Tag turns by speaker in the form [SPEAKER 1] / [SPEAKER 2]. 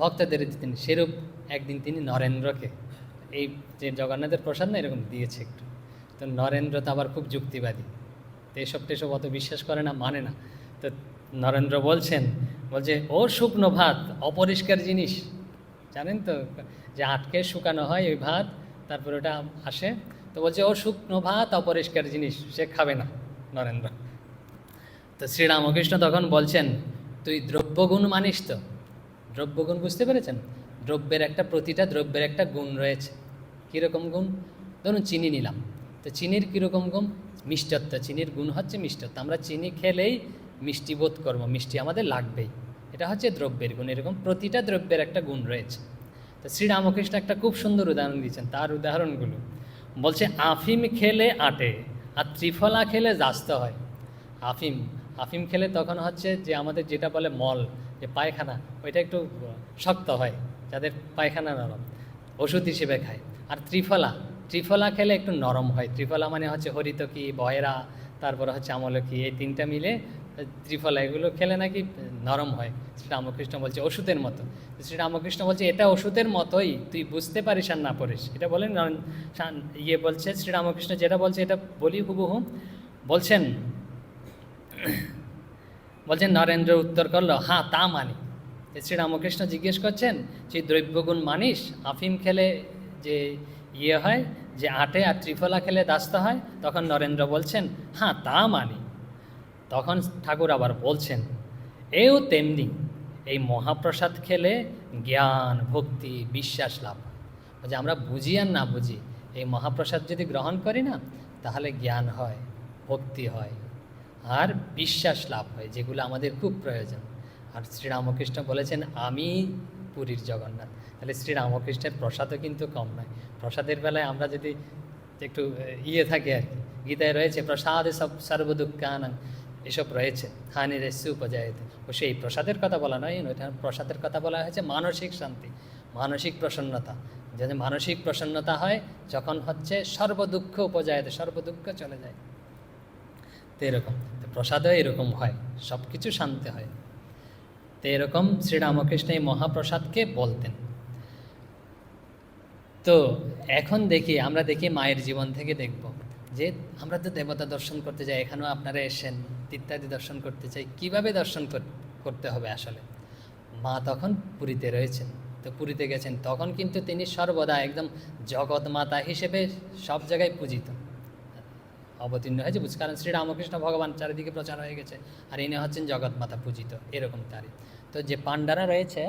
[SPEAKER 1] ভক্তদের দিতেন সেরূপ একদিন তিনি নরেন্দ্রকে, এই যে জগন্নাথের প্রসাদ না এরকম দিয়েছে একটু। তো নরেন্দ্র তো আবার খুব যুক্তিবাদী। তো এসব টেসব অত বিশ্বাস করে না মানে না। তো নরেন্দ্র বলছেন, বলছে, ও শুকনো ভাত, অপরিষ্কার জিনিস। জানেন তো, যে আটকে শুকানো হয় ওই ভাত, তারপর ওটা আসে। তো বলছে, ও শুকনো ভাত, অপরিষ্কার জিনিস, সে খাবে না। নরেন্দ্র। তো শ্রীরামকৃষ্ণ তখন বলছেন, তুই দ্রব্যগুণ মানিস তো? দ্রব্যগুণ বুঝতে পেরেছেন? দ্রব্যের একটা প্রতিটা দ্রব্যের একটা গুণ রয়েছে। কীরকম গুণ? ধরুন চিনি নিলাম। তো চিনির কীরকম গুণ? মিষ্টত্ব। চিনির গুণ হচ্ছে মিষ্টত্ব। আমরা চিনি খেলেই মিষ্টি বোধ করব, মিষ্টি আমাদের লাগবেই। এটা হচ্ছে দ্রব্যের গুণ। এরকম প্রতিটা দ্রব্যের একটা গুণ রয়েছে। তো শ্রীরামকৃষ্ণ একটা খুব সুন্দর উদাহরণ দিয়েছেন, তার উদাহরণগুলো। বলছে, আফিম খেলে আটে, আর ত্রিফলা খেলে জাস্ত হয়। আফিম আফিম খেলে তখন হচ্ছে যে আমাদের যেটা বলে মল, যে পায়খানা, ওইটা একটু শক্ত হয়, যাদের পায়খানা নরম। ওষুধ হিসেবে খায়। আর ত্রিফলা ত্রিফলা খেলে একটু নরম হয়। ত্রিফলা মানে হচ্ছে হরিতকি, বয়রা, তারপরে হচ্ছে আমলকি, এই তিনটা মিলে ত্রিফলা এগুলো খেলে নাকি নরম হয়। শ্রীরামকৃষ্ণ বলছে ওষুধের মতো। শ্রীরামকৃষ্ণ বলছে, এটা ওষুধের মতোই, তুই বুঝতে পারিস আর না পারিস এটা বলেন ইয়ে বলছে, শ্রীরামকৃষ্ণ যেটা বলছে, এটা বলি হুবহু। বলছেন বলছেন, নরেন্দ্র উত্তর করল হ্যাঁ তা মানি। শ্রীরামকৃষ্ণ জিজ্ঞেস করছেন যে দ্রব্যগুণ মানিস? আফিম খেলে যে ইয়ে হয়, যে আটে আর ত্রিফলা খেলে দাস্ত হয়? তখন নরেন্দ্র বলছেন হ্যাঁ তা মানি। তখন ঠাকুর আবার বলছেন, এও তেমনি, এই মহাপ্রসাদ খেলে জ্ঞান, ভক্তি, বিশ্বাস লাভ যে আমরা বুঝি আর না বুঝি, এই মহাপ্রসাদ যদি গ্রহণ করি না, তাহলে জ্ঞান হয়, ভক্তি হয়। আর বিশ্বাস লাভ হয়, যেগুলো আমাদের খুব প্রয়োজন। আর শ্রীরামকৃষ্ণ বলেছেন, আমি পুরীর জগন্নাথ। তাহলে শ্রীরামকৃষ্ণের প্রসাদও কিন্তু কম নয়। প্রসাদের বেলায় আমরা যদি একটু ইয়ে থাকে আর কি, গীতায় রয়েছে, প্রসাদে সব সর্বদুঃখান। এসব রয়েছে হানি রেসু উপজায়তে ও সেই প্রসাদের কথা বলা নয় ওইটা প্রসাদের কথা বলা হয়েছে মানসিক শান্তি, মানসিক প্রসন্নতা। যাতে মানসিক প্রসন্নতা হয়, যখন হচ্ছে সর্বদুঃখ উপজায়তে, সর্বদুঃখ চলে যায়। তো এরকম। প্রসাদও এরকম হয় সব কিছু শান্তি হয়। তো এরকম শ্রীরামকৃষ্ণ এই মহাপ্রসাদকে বলতেন। তো এখন দেখি, আমরা দেখি মায়ের জীবন থেকে দেখব যে আমরা তো দেবতা দর্শন করতে যাই, এখানেও আপনারা এসেন ইত্যাদি দর্শন করতে চাই, কীভাবে দর্শন কর- করতে হবে আসলে? মা তখন পুরীতে রয়েছেন, তো পুরীতে গেছেন, তখন কিন্তু তিনি সর্বদা একদম জগৎ মাতা হিসেবে সব জায়গায় পূজিত। অবতীর্ণ হয়েছে। বুঝ কারণ শ্রীরামকৃষ্ণ ভগবান চারিদিকে প্রচার হয়ে গেছে আর ইনি হচ্ছেন জগৎ মাতা পূজিত, এরকম তারই তো যে পাণ্ডারা রয়েছে